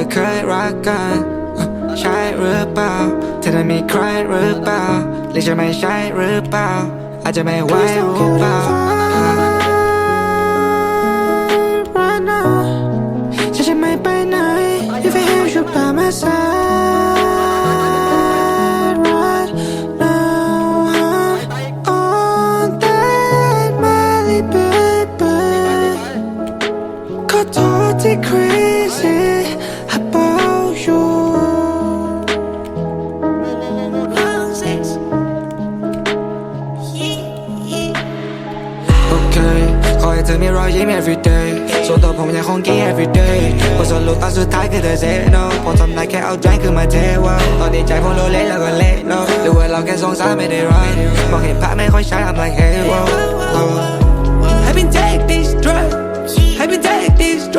อเคยรักกันใช่หรือเปล่า เธอได้มีใครหรือเปล่าหรือจะไม่ใช่หรือเปล่า อาจจะไม่ไหวหรือเปล่า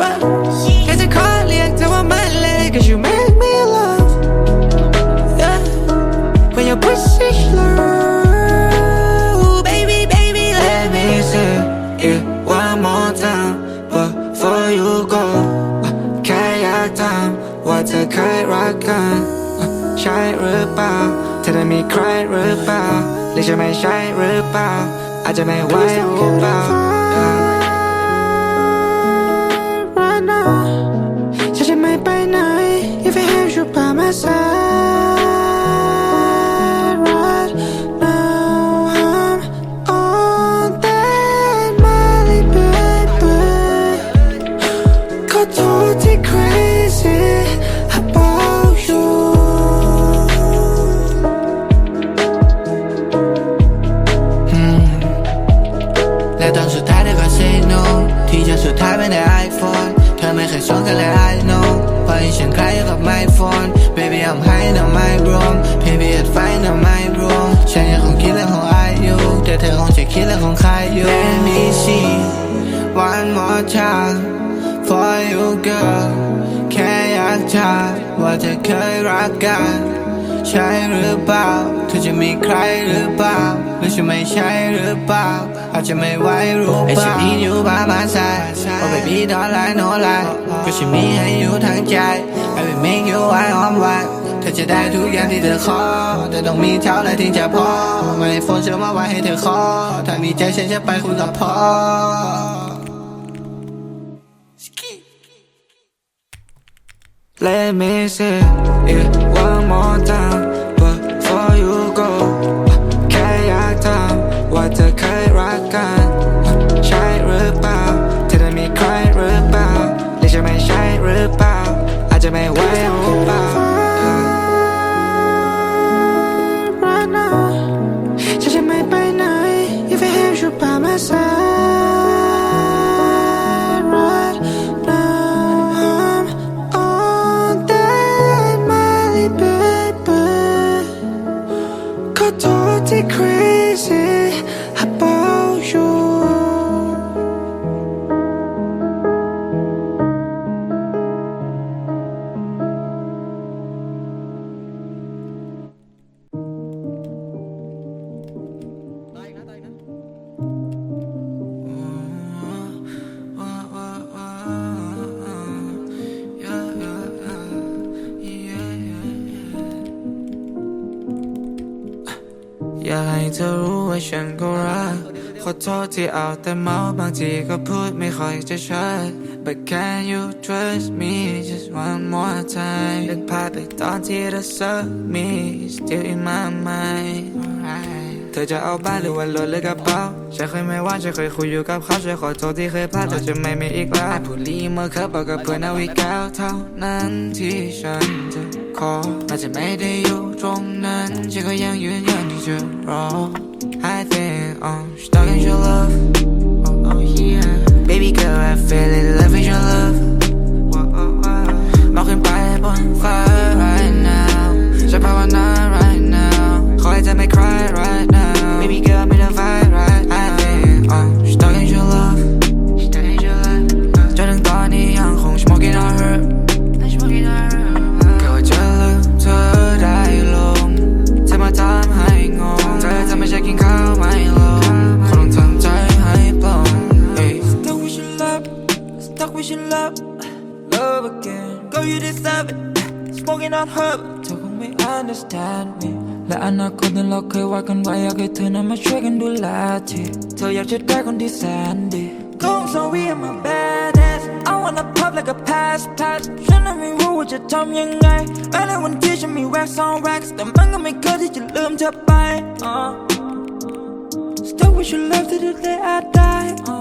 take this drug แค่จะขอเรียกเธอว่ามันเลย cause you make me love yeah when you push it slow baby baby let me say it one more time before you go แค่อยากถามว่าเธอเคยรักกันใช่หรือเปล่าเธอได้มีใครหรือเปล่าหรือจะไม่ใช่หรือเปล่าอาจจะไม่ไหวหรือเปล่า you อยากถามว่าเธอเคยรักกัน ใช่หรือเปล่าเธอจะมีใครหรือเปล่าหรือจะไม่ใช่หรือเปล่าอาจจะไม่ไหวรู้เปล่า I should need you by my side Oh baby don't lie no lie ก็ฉันมีให้อยู่ทั้งใจ I will make you one on one เธอจะได้ทุกอย่างที่เธอขอแต่ต้องมีเท่าไรถึงจะพอไม่โฟนเชื่อมาไว้ให้เธอขอถ้ามีใจฉันจะไปคุยกับพ่อ Let me say it one more time before you go ฉันก็รัก ขอโทษที่เอาแต่เมาบางทีก็พูดไม่ค่อยจะชัด But can you trust me just one more time นึกภาพไปตอนที่เธอ suck me still in my mind เธอจะเอาบ้านหรือว่ารถหรือกระเป๋า ฉันเคยไม่ว่างฉันเคยคุยอยู่กับเขาฉันขอโทษที่เคยพลาดแต่จะไม่มีอีกแล้วผู้ลีเมื่อเคยบอกกับเพื่อนเอาวิก้าวเท่านั้นที่ฉันจะขออาจจะไม่ได้อยู่ตรงนั้นฉันก็ยังยืนยันที่จะรอ I think I'm stuck in your love oh, oh yeah baby girl I feel in love with your love มองขึ้นไปบนฟ้า right now ฉันภาวนา right now ขอให้เธอไม่ cry right now 27 smoking on herb เธอคงไม่ understand me และอนาคตนั้นเราเคยว่ากันไว้อยากให้เธอนั้นมาช่วยกันดูแลทีเธออยากจะได้คนที่แสนดี Going sorry I'm a badass I wanna pop like a pass pass ฉันนั้นไม่รู้ว่าจะทำยังไงแม้ในวันที่ฉันมี wax on wax แต่มันก็ไม่เคยที่จะลืมเธอไปอ่า Still wish you love to the day I die. I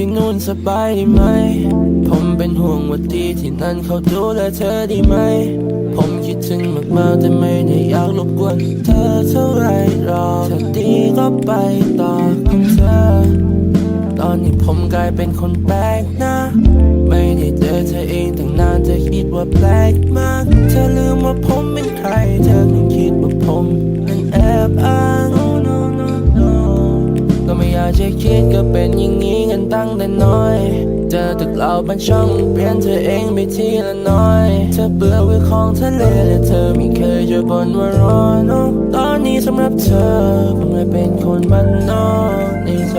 ที่นู่นสบายดีไหม ผมเป็นห่วงว่าดีที่นั่นเขาดูแลเธอดีไหม ผมคิดถึงมากๆแต่ไม่ได้อยากรบกวนเธอเท่าไรหรอกถ้าดีก็ไปต่อของเธอ ตอนนี้ผมกลายเป็นคนแปลกหน้าไม่ได้เจอเธอเองตั้งนานเธอคิดว่าแปลกมาก เธอลืมว่าผมเป็นใคร เธอคงคิดว่าผมนั้นแอบอ้าง อยากจะคิดก็เป็นอย่างนี้กันตั้งแต่น้อยเจอตึกเราบ้านช่องเปลี่ยนเธอเองไปทีละน้อย เธอเบื่อวิวของทะเลและเธอไม่เคยจะบ่นว่าร้อนตอนนี้สำหรับเธอผมเลยเป็นคนบ้านนอกในใจ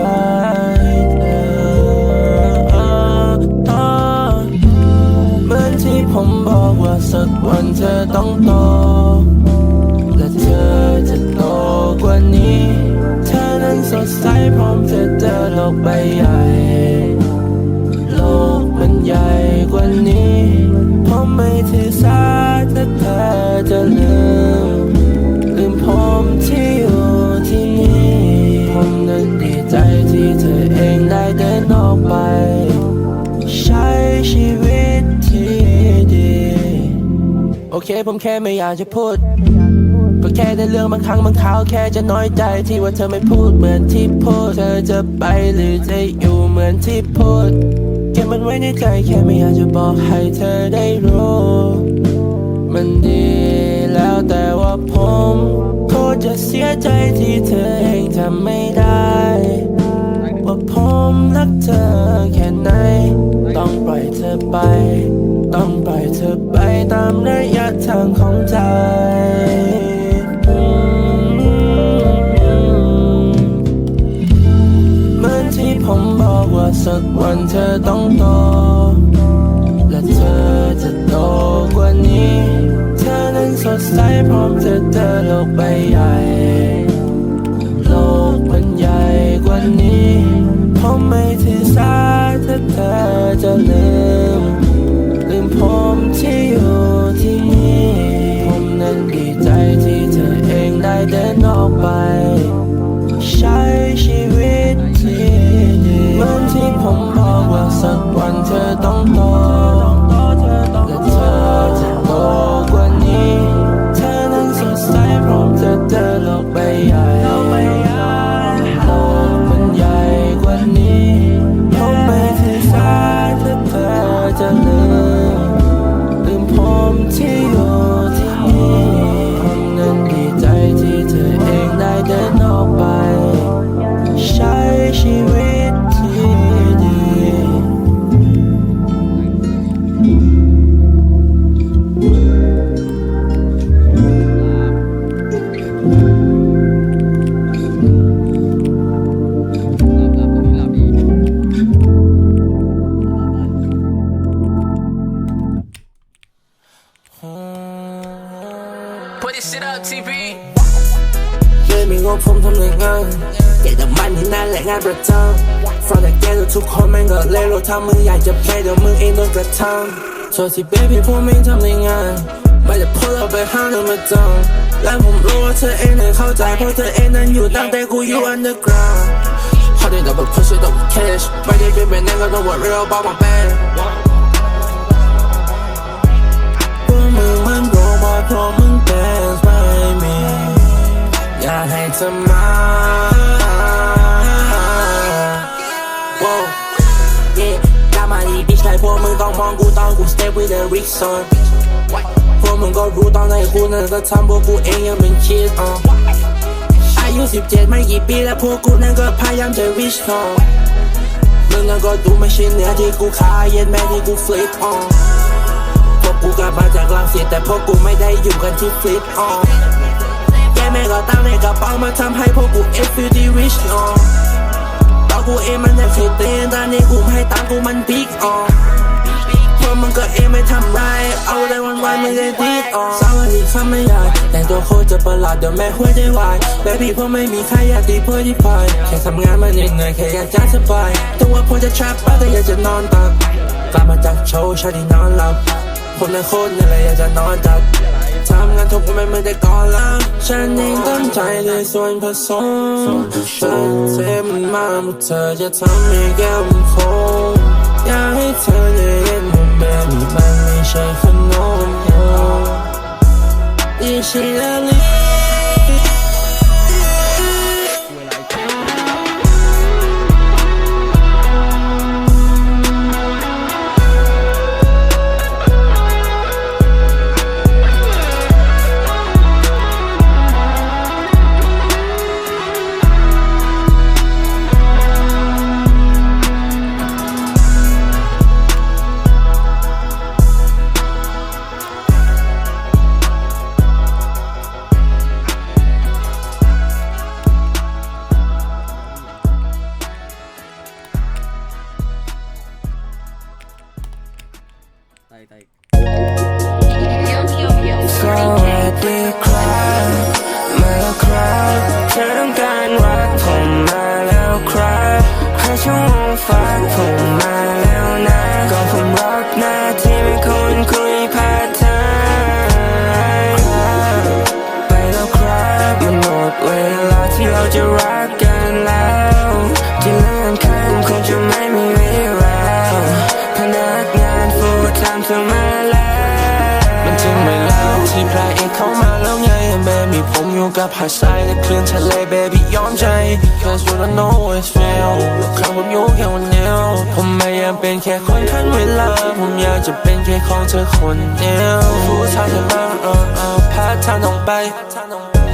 เธอเหมือนที่ผมบอกว่าสักวันเธอต้องโตและเธอจะโตกว่านี้ นั้นสดใสพร้อมจะเจอโลกใบใหญ่ โลกมันใหญ่กว่านี้ผมไม่ถือสาถ้าเธอจะลืมลืมผมที่อยู่ที่นี่ผมนั้นดีใจที่เธอเองได้เดินออกไป ใช้ชีวิตที่ดี โอเคผมแค่ไม่อยากจะพูด ก็แค่ในเรื่องบางครั้งบางคราวแค่จะน้อยใจที่ว่าเธอไม่พูดเหมือนที่พูดเธอจะไปหรือจะอยู่เหมือนที่พูดเก็บมันไว้ในใจแค่ไม่อยากจะบอกให้เธอได้รู้ มันดีแล้วแต่ว่าผมโคตรจะเสียใจที่เธอเองทำไม่ได้ ว่าผมรักเธอแค่ไหน ต้องปล่อยเธอไป ต้องปล่อยเธอไปตามระยะทางของใจ สักวันเธอต้องโต และเธอจะโตกว่านี้ เธอนั้นสดใสพร้อมจะเจอโลกใบใหญ่ โลกมันใหญ่กว่านี้ผมไม่ถือสาถ้าเธอจะลืม ลืมผมที่อยู่ที่นี่ ผมนั้นดีใจที่เธอเองได้เดินออกไป งานประจำฟังแต่แกกับทุกคนแม่งก็เล่นรถถ้ามึงอยากจะเพลย์เดี๋ยวมึงเองโดนกระทำโทษที่ baby พวกมึงทำในงานไม่ได้พูดเราไปห้างเดินมาจังและผมรู้ว่าเธอเองนั้นเข้าใจเพราะเธอเองนั้นอยู่ตั้งแต่กูอยู่ underground พอได้ double push it double cash ไม่ได้เป็นแบบนั้นก็ต้อง worry about my band พวกมึงมันโรบอทเพราะมึง dance by me อยากให้เธอมา มองกูตอนกู step with the rich son พวกมึงก็รู้ตอนไหนกูนั้นก็ทำพวกกูเองยังเป็นคิดอะอายุ17ไม่กี่ปีแล้วพวกกูนั้นก็พยายามจะ reach home มึงนั้นก็ดูไม่ใช่เนื้อที่กูขายเย็นแม่ที่กู flip on พวกกูกลับมาจากลังสิตแต่พวกกูไม่ได้อยู่กันที่ flip on แกแม่ก็ตั้งในกระเป๋ามาทำให้พวกกู F U D rich on ตอนกูเองมันยังเคยเต้นตอนนี้กูไม่ให้ตังกูมัน big on วมึงก็เองไม่ทำไร เอาได้วันวันไม่ได้ดีดออกสวัสดีครับไม่ใหญ่แต่งตัวโคตรจะประหลาดเดี๋ยวแม่หัวใจวาย baby พวกไม่มีใครอยากตีเพื่อที่พายแค่ทำงานมาเหนื่อยแค่อยากจะสบาย ตัวพอจะ trap บ้าแต่อยากจะนอนตักกลับมาจากโชว์ชาดีนอนหลับคนในโคตรเหนื่อยอยากจะนอนตักทำงานทุกวันไม่เหมือนแต่ก่อนแล้วฉันเองตั้งใจเลยส่วนผสมฉันเทมันมาเมื่อเธอจะทำให้แก้วมันคงอยากให้เธอได้เห็น ว่าแบบนี้มั น ผมอยู่กับหาสายและคลื่นทะเล baby ยอมใจ cause you don't know it's real ครั้งผมอยู่แค่วันเดียวผมไม่อยากเป็นแค่คนทันเวลา ผมอยากจะเป็นแค่ของเธอคนเดียวผู้ชายจะมาเออเออพาทางน้องไป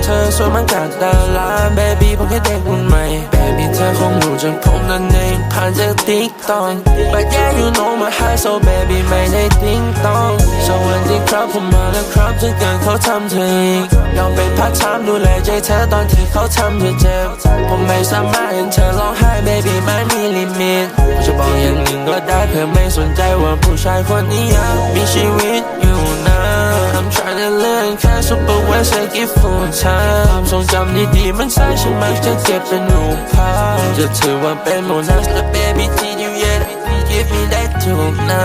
เธอสวยมันกับดารา baby ผมแค่เด็กรุ่นใหม่ baby เธอคงรู้จักผมนั่นเองผ่านจากติ๊กตอก but yeah you know my high so baby ไม่ได้ติ๊งตองสวัสดีครับผมมาแล้วครับจะเกิดเขาทำเธออีกยอมเป็นพักชามดูแลใจเธอตอนที่เขาทำเธอเจ็บผมไม่สามารถเห็นเธอร้องไห้ baby ไม่มีลิมิตจะบอกอย่างหนึ่งก็ได้เธอไม่สนใจว่าผู้ชายคนนี้ยังมีชีวิตอยู่ trying to เปอนแค่ super west ให้กี่ฟูลไทม์ทรงจำดีๆมันใส่ฉันมักจะเก็บเป็นรูปภาพจะถือว่าเป็นโมนัสและ baby ที่ you yet give me that ทุกนะ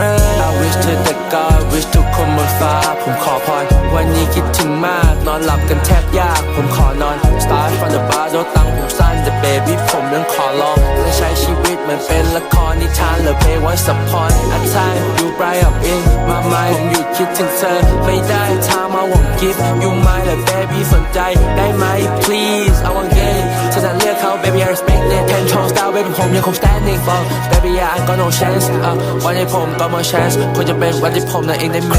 I wish to the God wish ทุกคนบนฟ้า ผมขอพร วันนี้คิดถึงมาก นอนหลับกันแทบยาก ผมขอนอน Start from the bar โดตังผมสั้น The baby ผมยังขอลอง และใช้ชีวิตเหมือนเป็นละครนิทานหรือเพลงวันสับพอนอัน time you bright up in my mind ผมหยุดคิดถึงเธอ ไม่ได้ทางมาหวังกิฟต์ You my the baby สนใจได้ไหม please I want get ฉันจะเลืยกเขา baby I respect it แทนท เป็นผมยังคง standing for baby yeah I got no chance วันที่ผมก็ more chance ควรจะเป็นวันที่ผมนั่นเองได้ man ม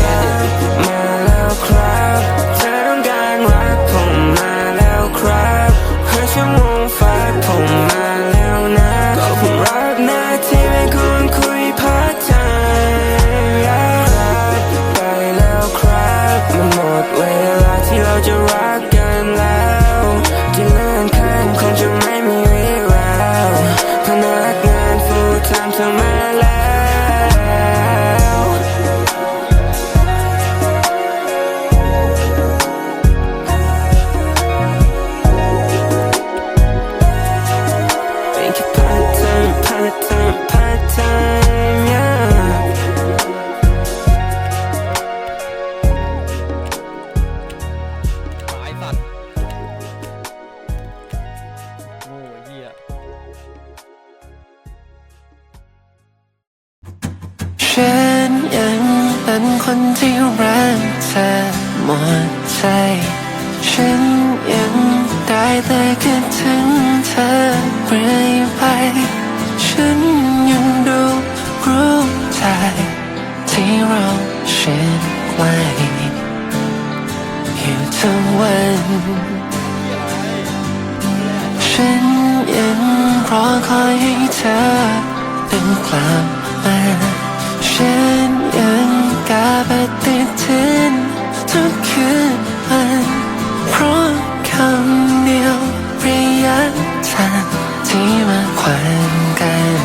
าแล้วครับเธอต้องการรักผมมาแล้วครับเธอช่างมงฝาาผม รอคอยให้เธอตึงกลับมาฉันยังกลับไปติดถึนทุกคืนวันเพราะคำเดียวระยะทางที่มาขวางกัน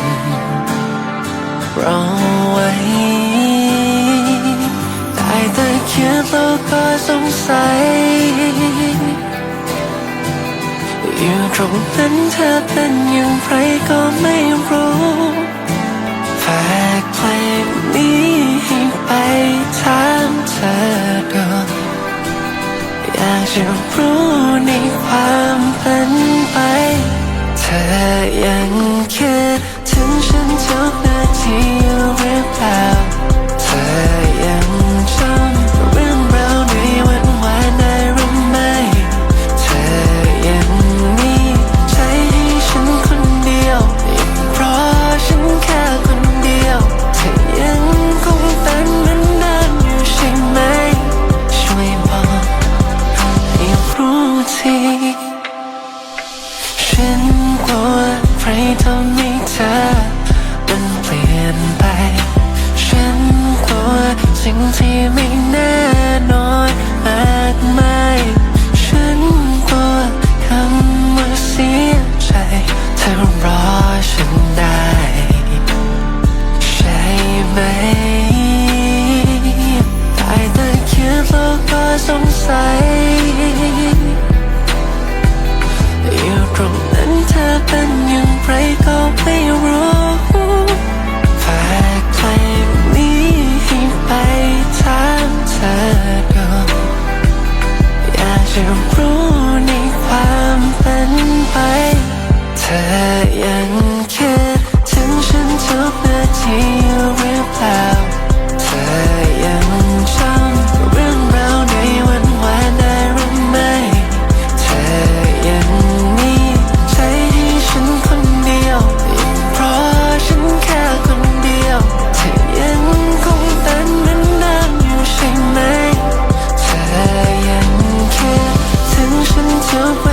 รอไว้ได้แต่คิดแล้วก็สงสัยู่ตรงนั้นเธอเป็นอย่างไรก็ไม่รู้แฝกเพลงนี้ให้ไปถามเธอดนอยากจะรู้ในความเป็นไป เธอยังคิดถึงฉันทุกนาทีอยู่หรือเปล่า you